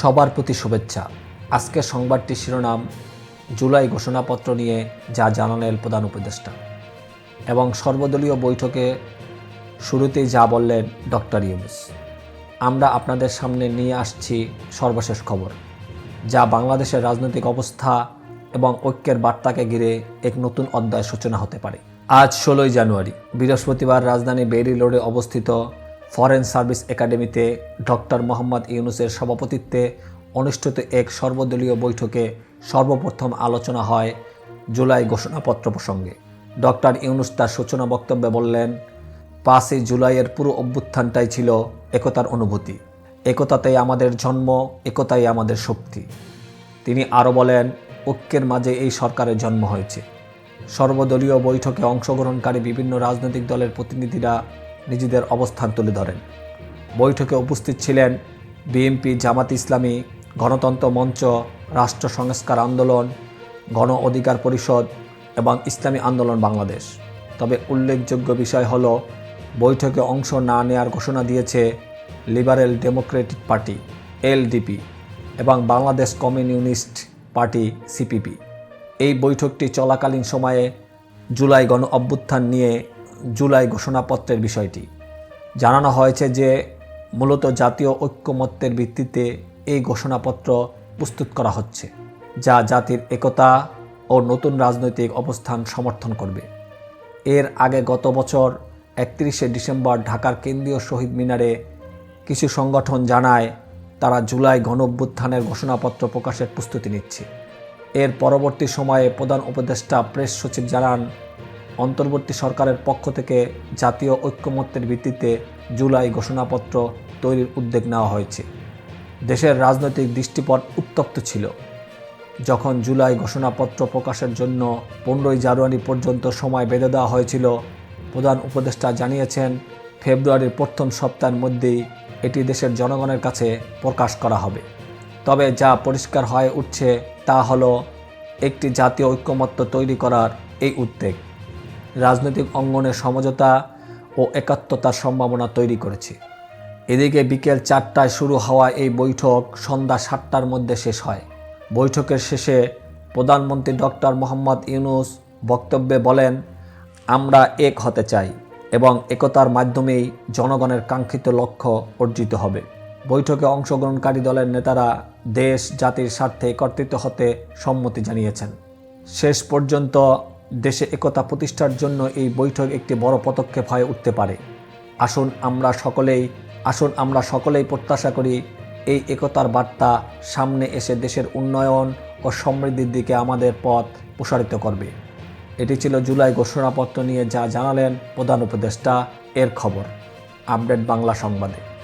সবার প্রতি শুভেচ্ছা। আজকের সংবাদটি শিরোনাম, জুলাই ঘোষণাপত্র নিয়ে যা জানালেন প্রধান উপদেষ্টা। এবং সর্বদলীয় বৈঠকে শুরুতেই যা বললেন ডক্টর ইউনুস। আমরা আপনাদের সামনে নিয়ে আসছি সর্বশেষ খবর, যা বাংলাদেশের রাজনৈতিক অবস্থা এবং ঐক্যের বার্তাকে ঘিরে এক নতুন অধ্যায় সূচনা হতে পারে। আজ ষোলোই জানুয়ারি, বৃহস্পতিবার রাজধানী বেরি রোডে অবস্থিত ফরেন সার্ভিস একাডেমিতে ডক্টর মোহাম্মদ ইউনুসের সভাপতিত্বে অনুষ্ঠিত এক সর্বদলীয় বৈঠকে সর্বপ্রথম আলোচনা হয় জুলাই ঘোষণাপত্র প্রসঙ্গে। ডক্টর ইউনুস তার সূচনা বক্তব্যে বললেন, পাঁচই জুলাইয়ের পুরো অভ্যুত্থানটাই ছিল একতার অনুভূতি। একতাতেই আমাদের জন্ম, একতাই আমাদের শক্তি। তিনি আরও বলেন, ঐক্যের মাঝে এই সরকারের জন্ম হয়েছে। সর্বদলীয় বৈঠকে অংশগ্রহণকারী বিভিন্ন রাজনৈতিক দলের প্রতিনিধিরা নিজেদের অবস্থান তুলে ধরেন। বৈঠকে উপস্থিত ছিলেন বিএনপি জামাত ইসলামী, গণতন্ত্র মঞ্চ, রাষ্ট্র সংস্কার আন্দোলন, গণ অধিকার পরিষদ এবং ইসলামী আন্দোলন বাংলাদেশ। তবে উল্লেখযোগ্য বিষয় হল, বৈঠকে অংশ না নেয়ার ঘোষণা দিয়েছে লিবারেল ডেমোক্রেটিক পার্টি, এলডিপি, এবং বাংলাদেশ কমিউনিস্ট পার্টি, সিপিপি। এই বৈঠকটি চলাকালীন সময়ে জুলাই গণ অভ্যুত্থান নিয়ে জুলাই ঘোষণাপত্রের বিষয়টি। জানানো হয়েছে যে মূলত জাতীয় ঐক্যমত্যের ভিত্তিতে এই ঘোষণাপত্র প্রস্তুত করা হচ্ছে, যা জাতির একতা ও নতুন রাজনৈতিক অবস্থান সমর্থন করবে। এর আগে গত বছর একত্রিশে ডিসেম্বর ঢাকার কেন্দ্রীয় শহীদ মিনারে কিছু সংগঠন জানায়, তারা জুলাই গণ অভ্যুত্থানের ঘোষণাপত্র প্রকাশের প্রস্তুতি নিচ্ছে। এর পরবর্তী সময়ে প্রধান উপদেষ্টা প্রেস সচিব জানান অন্তর্বর্তী সরকারের পক্ষ থেকে জাতীয় ঐক্যমত্যের ভিত্তিতে জুলাই ঘোষণাপত্র তৈরির উদ্যোগ নেওয়া হয়েছে। দেশের রাজনৈতিক দৃষ্টিপট উত্তপ্ত ছিল। যখন জুলাই ঘোষণাপত্র প্রকাশের জন্য পনেরোই জানুয়ারি পর্যন্ত সময় বেঁধে দেওয়া হয়েছিল, প্রধান উপদেষ্টা জানিয়েছেন, ফেব্রুয়ারির প্রথম সপ্তাহের মধ্যেই এটি দেশের জনগণের কাছে প্রকাশ করা হবে। তবে যা পরিষ্কার হয়ে উঠছে তা হলো, একটি জাতীয় ঐক্যমত্য তৈরি করার এই উদ্যোগ। রাজনৈতিক অঙ্গনে সমঝোতা ও একাত্মতার সম্ভাবনা তৈরি করেছে। এদিকে বিকেল চারটায় শুরু হওয়া এই বৈঠক সন্ধ্যা সাতটার মধ্যে শেষ হয়। বৈঠকের শেষে প্রধানমন্ত্রী ডক্টর মোহাম্মদ ইউনুস বক্তব্যে বলেন, আমরা এক হতে চাই এবং একতার মাধ্যমেই জনগণের কাঙ্ক্ষিত লক্ষ্য অর্জিত হবে। বৈঠকে অংশগ্রহণকারী দলের নেতারা দেশ, জাতির স্বার্থে একত্রিত হতে সম্মতি জানিয়েছেন। শেষ পর্যন্ত দেশে একতা প্রতিষ্ঠার জন্য এই বৈঠক একটি বড় পদক্ষেপ হয়ে উঠতে পারে। আসুন আমরা সকলেই, আসুন আমরা সকলেই প্রত্যাশা করি এই একতার বার্তা সামনে এসে দেশের উন্নয়ন ও সমৃদ্ধির দিকে আমাদের পথ প্রসারিত করবে। এটি ছিল জুলাই ঘোষণাপত্র নিয়ে যা জানালেন প্রধান উপদেষ্টা, এর খবর। আপডেট বাংলা সংবাদে।